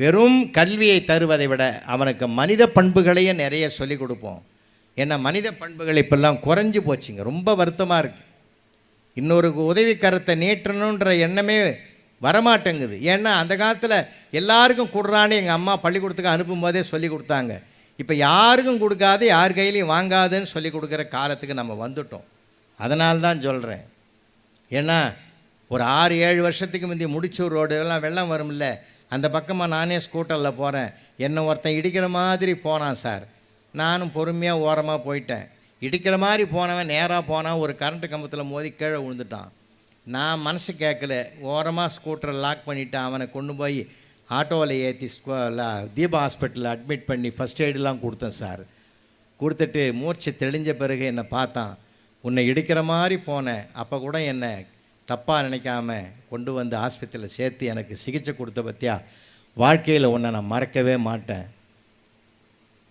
வெறும் கல்வியை தருவதை விட அவனுக்கு மனித பண்புகளையே நிறைய சொல்லிக் கொடுப்போம். ஏன்னா மனித பண்புகள் இப்பெல்லாம் குறைஞ்சு போச்சுங்க. ரொம்ப வருத்தமாக இருக்குது இன்னொரு உதவிக்கரத்தை நீட்டணுன்ற எண்ணமே வரமாட்டேங்குது. ஏன்னா அந்த காலத்தில் எல்லாருக்கும் கொடுறான்னு எங்கள் அம்மா பள்ளிக்கூடத்துக்கு அனுப்பும்போதே சொல்லி கொடுத்தாங்க. இப்போ யாருக்கும் கொடுக்காது யார் கையிலையும் வாங்காதுன்னு சொல்லி கொடுக்குற காலத்துக்கு நம்ம வந்துட்டோம். அதனால தான் சொல்கிறேன் ஏன்னா ஒரு ஆறு ஏழு வருஷத்துக்கு முந்தி முடிச்சூர் ரோடு எல்லாம் வெள்ளம் வரும்ல அந்த பக்கமாக நானே ஸ்கூட்டரில் போகிறேன் என்னை ஒருத்தன் இடிக்கிற மாதிரி போனான் சார். நானும் பொறுமையாக ஓரமாக போயிட்டேன். இடிக்கிற மாதிரி போனவன் நேராக போனான் ஒரு கரண்ட்டு கம்பத்தில் மோதி கீழே விழுந்துட்டான். நான் மனசு கேட்கல ஓரமாக ஸ்கூட்டரை லாக் பண்ணிவிட்டு அவனை கொண்டு போய் ஆட்டோவில் ஏற்றி ஸ்கூ தீபா ஹாஸ்பிட்டலில் அட்மிட் பண்ணி ஃபஸ்ட் எய்டெலாம் கொடுத்தேன் சார். கொடுத்துட்டு மூச்சு தெளிஞ்ச பிறகு என்னை பார்த்தான். உன்னை இடிக்கிற மாதிரி போனேன். அப்போ கூட என்னை தப்பாக நினைக்காம கொண்டு வந்து ஆஸ்பத்திரியில் சேர்த்து எனக்கு சிகிச்சை கொடுத்த பற்றியா வாழ்க்கையில் ஒன்றை நான் மறக்கவே மாட்டேன்.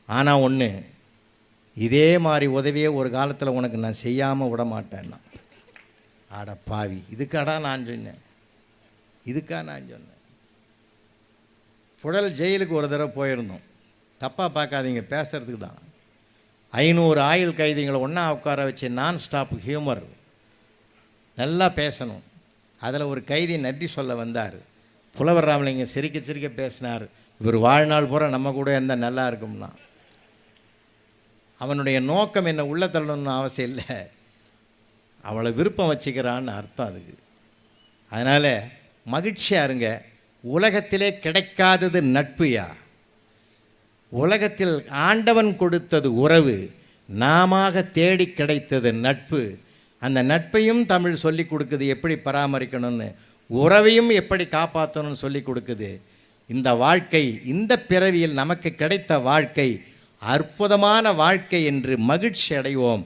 ஆனால் ஒன்று இதே மாதிரி உதவியே ஒரு காலத்தில் உனக்கு நான் செய்யாமல் விட மாட்டேன்னா. ஆட பாவி இதுக்காடா நான் சொன்னேன். இதுக்கா நான் சொன்னேன். புழல் ஜெயிலுக்கு ஒரு தடவை போயிருந்தோம். தப்பாக பார்க்காதீங்க பேசுறதுக்கு தான். ஐநூறு ஆயுள் கைதிகளை ஒன்றா உட்கார வச்சு நான் ஸ்டாப் ஹியூமர் நல்லா பேசணும். அதில் ஒரு கைதி நன்றி சொல்ல வந்தார். புலவர் ராமலிங்கம் சிரிக்க சிரிக்க பேசினார். இவர் வாழ்நாள் பூரா நம்ம கூட இருந்தால் நல்லா இருக்கும்னா. அவனுடைய நோக்கம் என்ன உள்ள தள்ளணும்னு அவசியம் இல்லை. அவளை விருப்பம் வச்சுக்கிறான்னு அர்த்தம் அதுக்கு. அதனால் மகிழ்ச்சியாக இருங்க. உலகத்திலே கிடைக்காதது நட்புயா உலகத்தில் ஆண்டவன் கொடுத்தது உறவு. நாமாக தேடி கிடைத்தது நட்பு. அந்த நட்பையும் தமிழ் சொல்லி கொடுக்குது எப்படி பராமரிக்கணும்னு. உறவையும் எப்படி காப்பாற்றணும்னு சொல்லி கொடுக்குது. இந்த வாழ்க்கை இந்த பிறவியில் நமக்கு கிடைத்த வாழ்க்கை அற்புதமான வாழ்க்கை என்று மகிழ்ச்சி அடைவோம்.